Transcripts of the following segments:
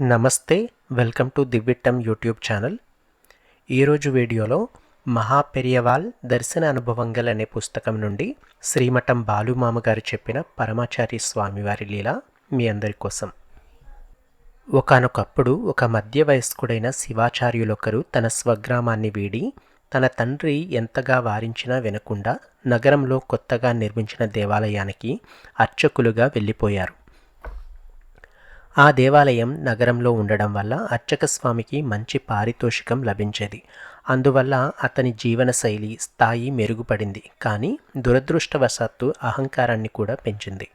నమస్తే welcome to Divvittam YouTube channel. ఈరోజు వీడియోలో మహాపెరియవాల్ దర్శన అనుభవంగల్ అనే పుస్తకం నుండి శ్రీమఠం బాలుమామ గారు చెప్పిన పరమాచార్య స్వామివారి లీల మీ అందరి కోసం. ఒకానొకప్పుడు ఒక మధ్య వయస్కుడైన శివాచార్యులొకరు తన స్వగ్రామాన్ని వీడి తన తండ్రి ఎంతగా వారించినా వినకుండా నగరంలో కొత్తగా నిర్మించిన దేవాలయానికి అర్చకులుగా వెళ్ళిపోయారు. ఆ దేవాలయం నగరంలో ఉండడం వల్ల అర్చక స్వామికి మంచి పారితోషికం లభించేది. అందువల్ల అతని జీవనశైలి స్థాయి మెరుగుపడింది. కానీ దురదృష్టవశాత్తు అహంకారాన్ని కూడా పెంచింది.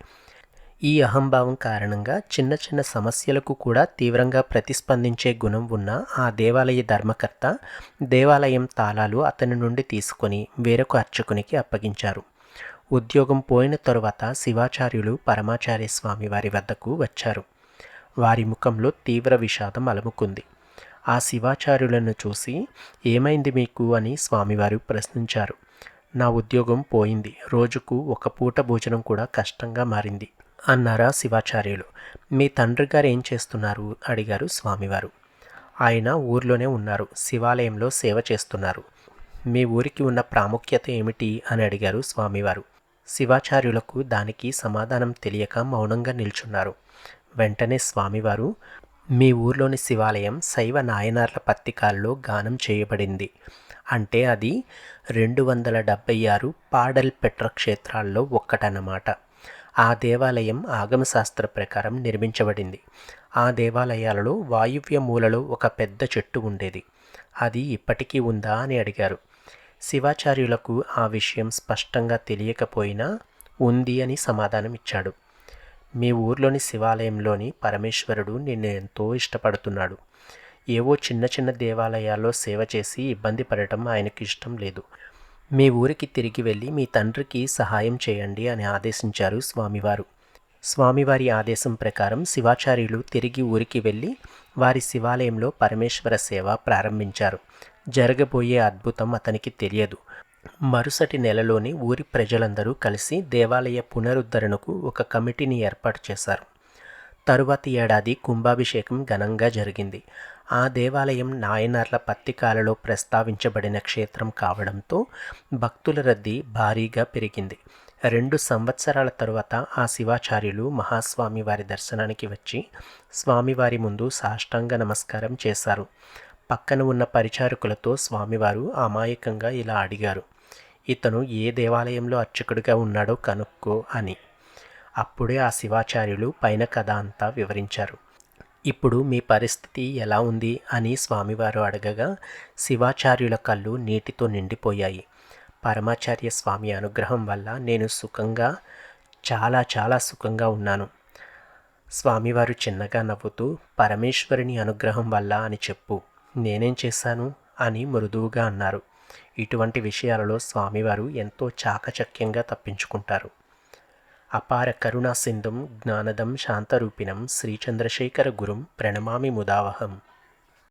ఈ అహంభావం కారణంగా చిన్న చిన్న సమస్యలకు కూడా తీవ్రంగా ప్రతిస్పందించే గుణం ఉన్న ఆ దేవాలయ ధర్మకర్త దేవాలయం తాళాలు అతని నుండి తీసుకొని వేరొక అర్చకునికి అప్పగించారు. ఉద్యోగం పోయిన తరువాత శివాచార్యులు పరమాచార్య స్వామి వారి వద్దకు వచ్చారు. వారి ముఖంలో తీవ్ర విషాదం అలముకుంది. ఆ శివాచార్యులను చూసి ఏమైంది మీకు? అని స్వామివారు ప్రశ్నించారు. నా ఉద్యోగం పోయింది. రోజుకు ఒక పూట భోజనం కూడా కష్టంగా మారింది అన్నారా శివాచార్యులు. మీ తండ్రి గారు ఏం చేస్తున్నారు? అడిగారు స్వామివారు. ఆయన ఊర్లోనే ఉన్నారు. శివాలయంలో సేవ చేస్తున్నారు. మీ ఊరికి ఉన్న ప్రాముఖ్యత ఏమిటి? అని అడిగారు స్వామివారు. శివాచార్యులకు దానికి సమాధానం తెలియక మౌనంగా నిల్చున్నారు. వెంటనే స్వామివారు మీ ఊర్లోని శివాలయం శైవ నాయనార్ల పత్రికాల్లో గానం చేయబడింది. అంటే అది రెండు వందల డెబ్బై ఆరు పాడల్ పెట్ర క్షేత్రాల్లో ఒక్కటన్నమాట. ఆ దేవాలయం ఆగమశాస్త్ర ప్రకారం నిర్మించబడింది. ఆ దేవాలయాలలో వాయువ్య మూలలో ఒక పెద్ద చెట్టు ఉండేది. అది ఇప్పటికీ ఉందా అని అడిగారు. శివాచార్యులకు ఆ విషయం స్పష్టంగా తెలియకపోయినా ఉంది అని సమాధానం ఇచ్చాడు మీ ఊర్లోని శివాలయంలోని పరమేశ్వరుడు నిన్ను ఎంతో ఇష్టపడుతున్నాడు. ఏవో చిన్న చిన్న దేవాలయాల్లో సేవ చేసి ఇబ్బంది పడటం ఆయనకి ఇష్టం లేదు. మీ ఊరికి తిరిగి వెళ్ళి మీ తండ్రికి సహాయం చేయండి అని ఆదేశించారు స్వామివారు. స్వామివారి ఆదేశం ప్రకారం శివాచార్యులు తిరిగి ఊరికి వెళ్ళి వారి శివాలయంలో పరమేశ్వర సేవ ప్రారంభించారు. జరగబోయే అద్భుతం అతనికి తెలియదు. మరుసటి నెలలోని ఊరి ప్రజలందరూ కలిసి దేవాలయ పునరుద్ధరణకు ఒక కమిటీని ఏర్పాటు చేశారు. తరువాతి ఏడాది కుంభాభిషేకం ఘనంగా జరిగింది. ఆ దేవాలయం నాయనార్ల పత్రికాలలో ప్రస్తావించబడిన క్షేత్రం కావడంతో భక్తుల రద్దీ భారీగా పెరిగింది. రెండు సంవత్సరాల తరువాత ఆ శివాచార్యులు మహాస్వామి వారి దర్శనానికి వచ్చి స్వామివారి ముందు సాష్టాంగ నమస్కారం చేశారు. పక్కన ఉన్న పరిచారకులతో స్వామివారు అమాయకంగా ఇలా అడిగారు. ఇతను ఏ దేవాలయంలో అర్చకుడిగా ఉన్నాడో కనుక్కో అని. అప్పుడే ఆ శివాచార్యులు పైన కథ అంతా వివరించారు. ఇప్పుడు మీ పరిస్థితి ఎలా ఉంది అని స్వామివారు అడగగా శివాచార్యుల కళ్ళు నీటితో నిండిపోయాయి. పరమాచార్య స్వామి అనుగ్రహం వల్ల నేను సుఖంగా చాలా చాలా సుఖంగా ఉన్నాను. స్వామివారు చిన్నగా నవ్వుతూ పరమేశ్వరుని అనుగ్రహం వల్ల అని చెప్పు. నేనేం చేశాను? అని మృదువుగా అన్నారు. ఇటువంటి విషయాలలో స్వామివారు ఎంతో చాకచక్యంగా తప్పించుకుంటారు. అపార కరుణా సింధుం జ్ఞానదం శాంతరూపిణం శ్రీచంద్రశేఖర గురుం ప్రణమామి ముదావహం.